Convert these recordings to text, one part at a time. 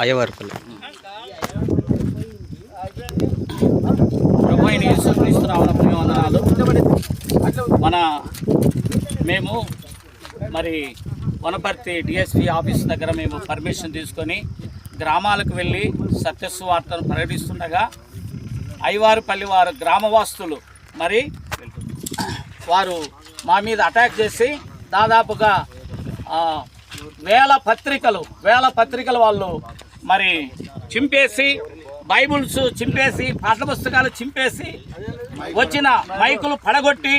అయ్యవారిపల్లి ప్రభు యేసుక్రీస్తు మన మేము మరి వనపర్తి డిఎస్పి ఆఫీస్ దగ్గర మేము పర్మిషన్ తీసుకొని గ్రామాలకు వెళ్ళి సత్యస్వార్తను ప్రకటిస్తుండగా అయ్యవారుపల్లి వారు గ్రామవాస్తులు మరి వారు మా మీద అటాక్ చేసి దాదాపుగా వేల పత్రికలు వేల పత్రికలు వాళ్ళు మరి చింపేసి బైబుల్స్ చింపేసి పాఠ పుస్తకాలు చింపేసి వచ్చిన మైకులు పడగొట్టి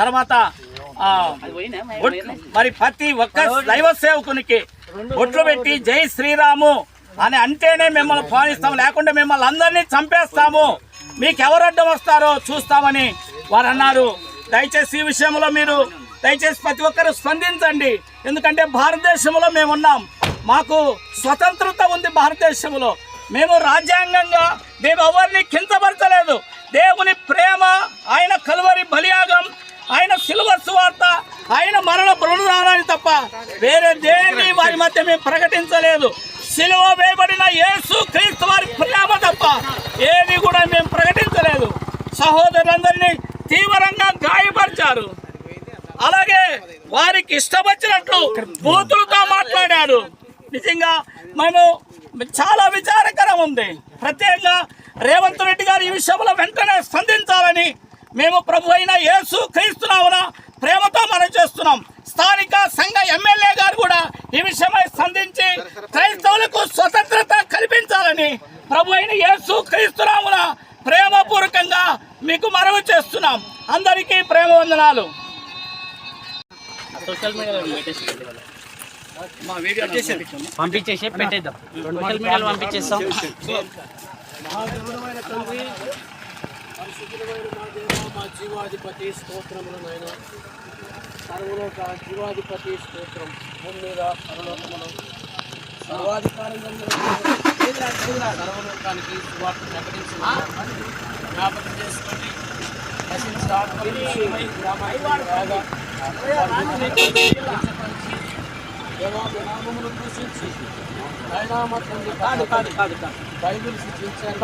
తర్వాత మరి ప్రతి ఒక్క దైవ సేవకునికి ఒట్లు పెట్టి జై శ్రీరాము అని అంటేనే మిమ్మల్ని పాలిస్తాము లేకుంటే మిమ్మల్ని అందరినీ చంపేస్తాము. మీకు ఎవరు అడ్డం వస్తారో చూస్తామని వారు అన్నారు దయచేసి ఈ విషయంలో మీరు దయచేసి ప్రతి ఒక్కరు స్పందించండి. ఎందుకంటే భారతదేశంలో మేము ఉన్నాం. మాకు స్వతంత్రత ఉంది భారతదేశంలో. మేము రాజ్యాంగంగా మేము ఎవరిని కించపరచలేదు. దేవుని ప్రేమ ఆయన కలువరి బలియాగం ఆయన సిల్వర్ సువార్త ఆయన మరణ బృందాలని తప్ప వేరే దేని వారి మధ్య మేము ప్రకటించలేదు. సిలువ వేయబడిన యేసు క్రీస్తు వారి ప్రేమ తప్ప ఏది కూడా మేము ప్రకటించలేదు. సహోదరులందరినీ తీవ్రంగా గాయపరిచారు. అలాగే వారికి ఇష్టం వచ్చినట్లు బూతులతో మాట్లాడారు నిజంగా మేము చాలా విచారకరం ఉంది. ప్రత్యేకంగా రేవంత్ రెడ్డి గారు ఈ విషయంలో వెంటనే స్పందించాలని మేము ప్రభు అయిన యేసు క్రీస్తునామున ప్రేమతో మనం చేస్తున్నాం. స్థానిక సంఘ ఎమ్మెల్యే గారు కూడా ఈ విషయమై స్పందించి క్రైస్తవులకు స్వతంత్రత కల్పించాలని ప్రభు అయిన యేసు క్రీస్తునామున ప్రేమపూర్వకంగా మీకు మనవి చేస్తున్నాం. అందరికీ ప్రేమ వందనాలు సోషల్ మీడియాలో పెట్టేసి మా వీడియో పంపించేసి పెట్టేద్దాం. సోషల్ మీడియాలో పంపించేస్తాం. మహాగణమైన తండ్రి పరిశుద్ధమైన మా దేవ మా జీవాధిపతి స్తోత్రములు నాయన. సర్వలోక జీవాధిపతి స్తోత్రం. భూమి మీద పరలోకములు. సర్వాధికారం సర్వలోకానికి సువార్త ప్రకటించిన జ్ఞాపకం చేసుకొని నశించిన ఆత్మల విషయమై గ్రామానికి రాగా వారిని కించపరిచి, దేవాది నామమును దూషించి ఆయన మా తండ్రి కాదు కాదు కాదు కాదు బైబిల్ శిక్షించారు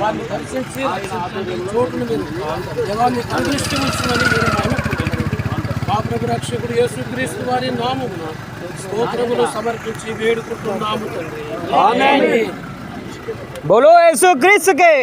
వారిని దర్శించి చోటును మీరు దేవాన్ని అందృష్టి ఉంచుమని మీరు అనుకుంటున్నారు మా ప్రభు రక్షకుడు యేసుక్రీస్తు వారి నామమున స్తోత్రములు సమర్పించి వేడుకుంటున్నాము తండ్రి బోలో యేసు క్రీస్తుకే